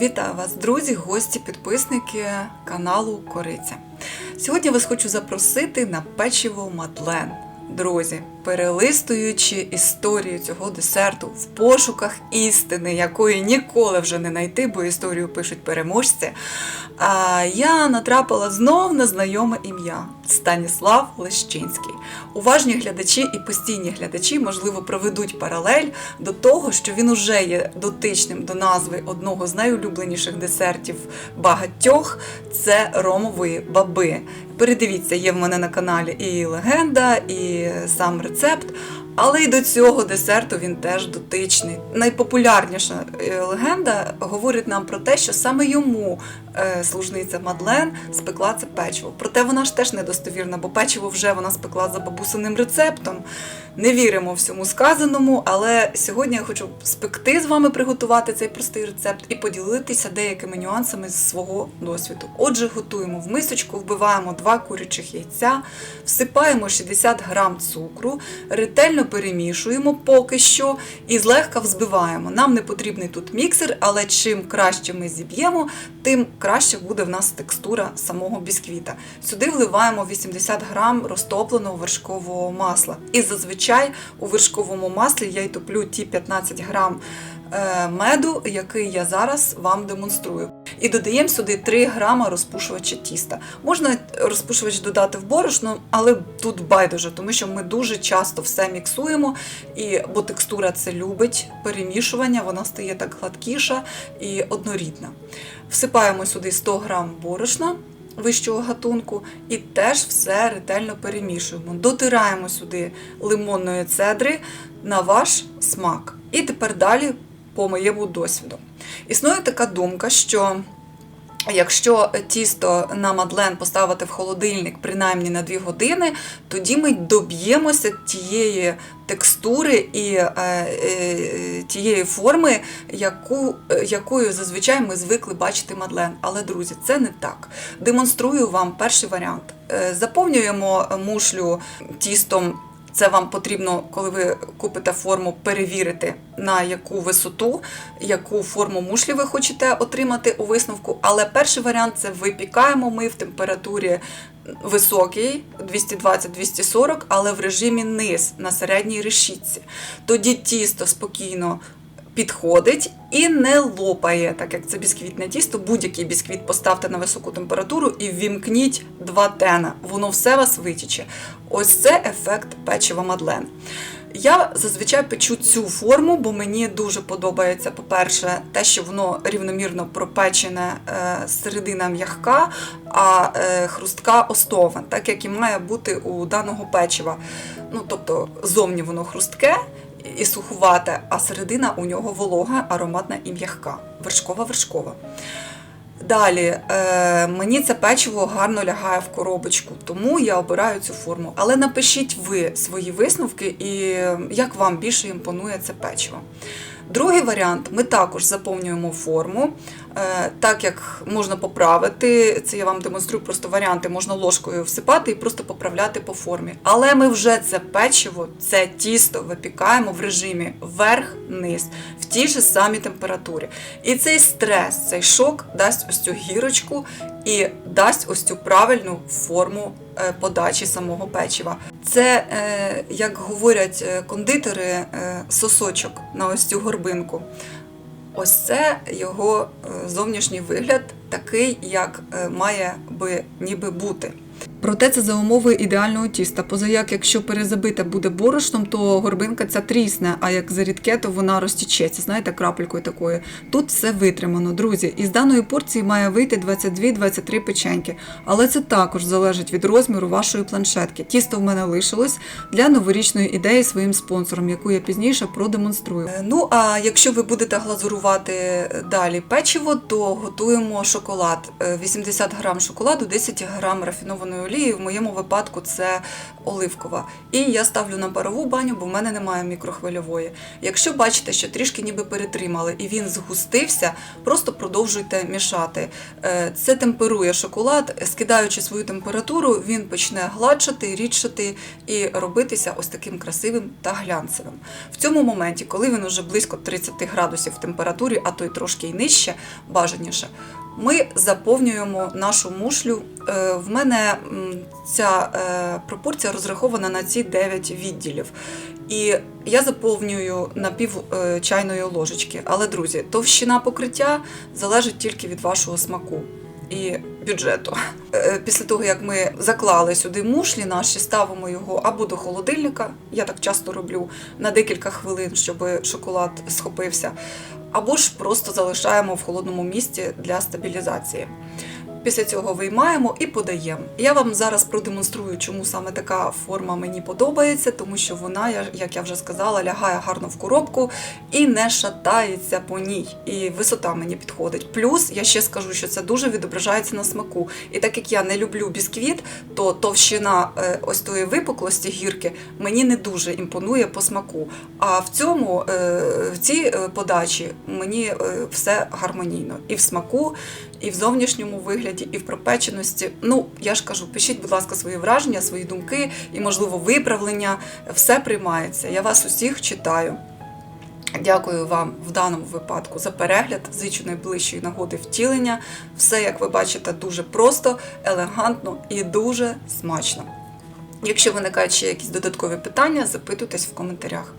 Вітаю вас, друзі, гості, підписники каналу Кориця. Сьогодні вас хочу запросити на печиво Мадлен. Друзі, перелистуючи історію цього десерту в пошуках істини, якої ніколи вже не знайти, бо історію пишуть переможці. Я натрапила знов на знайоме ім'я Станіслав Лещинський. Уважні глядачі і постійні глядачі, можливо, проведуть паралель до того, що він уже є дотичним до назви одного з найулюбленіших десертів багатьох це ромової баби. Передивіться, є в мене на каналі і легенда, і сам рецепт. рецепт, Але й до цього десерту він теж дотичний. Найпопулярніша е, легенда говорить нам про те, що саме йому е, служниця Мадлен спекла це печиво. Проте вона ж теж недостовірна, бо печиво вже вона спекла за бабусиним рецептом. Не віримо всьому сказаному, але сьогодні я хочу спекти з вами приготувати цей простий рецепт і поділитися деякими нюансами з свого досвіду. Отже, готуємо в мисочку, вбиваємо два курячих яйця, всипаємо 60 грам цукру, ретельно перемішуємо поки що і злегка взбиваємо. Нам не потрібний тут міксер, але чим краще ми зіб'ємо, тим краще буде в нас текстура самого бісквіта. Сюди вливаємо 80 грам розтопленого вершкового масла. І зазвичай у вершковому маслі я й топлю ті 15 грам меду, який я зараз вам демонструю. І додаємо сюди 3 грама розпушувача тіста. Можна розпушувач додати в борошно, але тут байдуже, тому що ми дуже часто все міксуємо, і, бо текстура це любить перемішування, вона стає так гладкіша і однорідна. Всипаємо сюди 100 грам борошна вищого гатунку і теж все ретельно перемішуємо. Дотираємо сюди лимонної цедри на ваш смак. І тепер далі по моєму досвіду. Існує така думка, що Якщо тісто на мадлен поставити в холодильник принаймні на 2 години, тоді ми доб'ємося тієї текстури і е, е, тієї форми, яку, якою зазвичай ми звикли бачити мадлен. Але, друзі, це не так. Демонструю вам перший варіант. Е, заповнюємо мушлю тістом. Це вам потрібно, коли ви купите форму, перевірити, на яку висоту, яку форму мушлі ви хочете отримати у висновку. Але перший варіант це випікаємо ми в температурі високій, 220-240, але в режимі низ на середній решітці. Тоді тісто спокійно підходить і не лопає, так як це бісквітне тісто. Будь-який бісквіт поставте на високу температуру і ввімкніть два тена. Воно все вас витіче. Ось це ефект печива Мадлен. Я зазвичай печу цю форму, бо мені дуже подобається, по-перше, те, що воно рівномірно пропечене, е, середина м'ягка, а е, хрустка остова, так як і має бути у даного печива. Ну, тобто, зовні воно хрустке і сухувате, а середина у нього волога, ароматна і м'ягка. Вершкова-вершкова. Далі, е, мені це печиво гарно лягає в коробочку, тому я обираю цю форму. Але напишіть ви свої висновки і як вам більше імпонує це печиво. Другий варіант ми також заповнюємо форму, е, так як можна поправити. Це я вам демонструю просто варіанти, можна ложкою всипати і просто поправляти по формі. Але ми вже це печиво, це тісто випікаємо в режимі вверх-низ, в тій же самій температурі. І цей стрес, цей шок дасть ось цю гірочку і дасть ось цю правильну форму подачі самого печива. Це, е, як говорять е, кондитери, е, сосочок на ось цю горбинку. Ось це його е, зовнішній вигляд, такий, як е, має би ніби бути. Проте це за умови ідеального тіста. Поза як, якщо перезабите буде борошном, то горбинка ця трісне, а як зарідке, то вона розтічеться, знаєте, крапелькою такою. Тут все витримано, друзі. Із даної порції має вийти 22-23 печеньки. Але це також залежить від розміру вашої планшетки. Тісто в мене лишилось для новорічної ідеї своїм спонсором, яку я пізніше продемонструю. Е, Ну а якщо ви будете глазурувати далі печиво, то готуємо шоколад. Е, 80 грам шоколаду, 10 грам рафінованої олії олії. В моєму випадку це оливкова. І я ставлю на парову баню, бо в мене немає мікрохвильової. Якщо бачите, що трішки ніби перетримали і він згустився, просто продовжуйте мішати. Е, Це темперує шоколад, скидаючи свою температуру, він почне гладшати, рідшати і робитися ось таким красивим та глянцевим. В цьому моменті, коли він уже близько 30 градусів в температурі, а то й трошки й нижче, бажаніше, ми заповнюємо нашу мушлю. Е, В мене ця е, пропорція розрахована на ці 9 відділів. І я заповнюю на пів е, чайної ложечки. Але, друзі, товщина покриття залежить тільки від вашого смаку і бюджету. Після того, як ми заклали сюди мушлі наші, ставимо його або до холодильника, я так часто роблю, на декілька хвилин, щоб шоколад схопився, або ж просто залишаємо в холодному місці для стабілізації. Після цього виймаємо і подаємо. Я вам зараз продемонструю, чому саме така форма мені подобається, тому що вона, як я вже сказала, лягає гарно в коробку і не шатається по ній. І висота мені підходить. Плюс я ще скажу, що це дуже відображається на смаку. І так як я не люблю бісквіт, то товщина е, ось тої випуклості гірки мені не дуже імпонує по смаку. А в цьому е, в цій е, подачі мені все гармонійно і в смаку, і в зовнішньому вигляді, і в пропеченості. Ну, я ж кажу, пишіть, будь ласка, свої враження, свої думки і, можливо, виправлення. Все приймається. Я вас усіх читаю. Дякую вам в даному випадку за перегляд. Зичу найближчої нагоди втілення. Все, як ви бачите, дуже просто, елегантно і дуже смачно. Якщо виникають ще якісь додаткові питання, запитуйтесь в коментарях.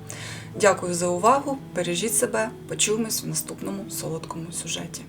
Дякую за увагу, бережіть себе, почуємось в наступному солодкому сюжеті.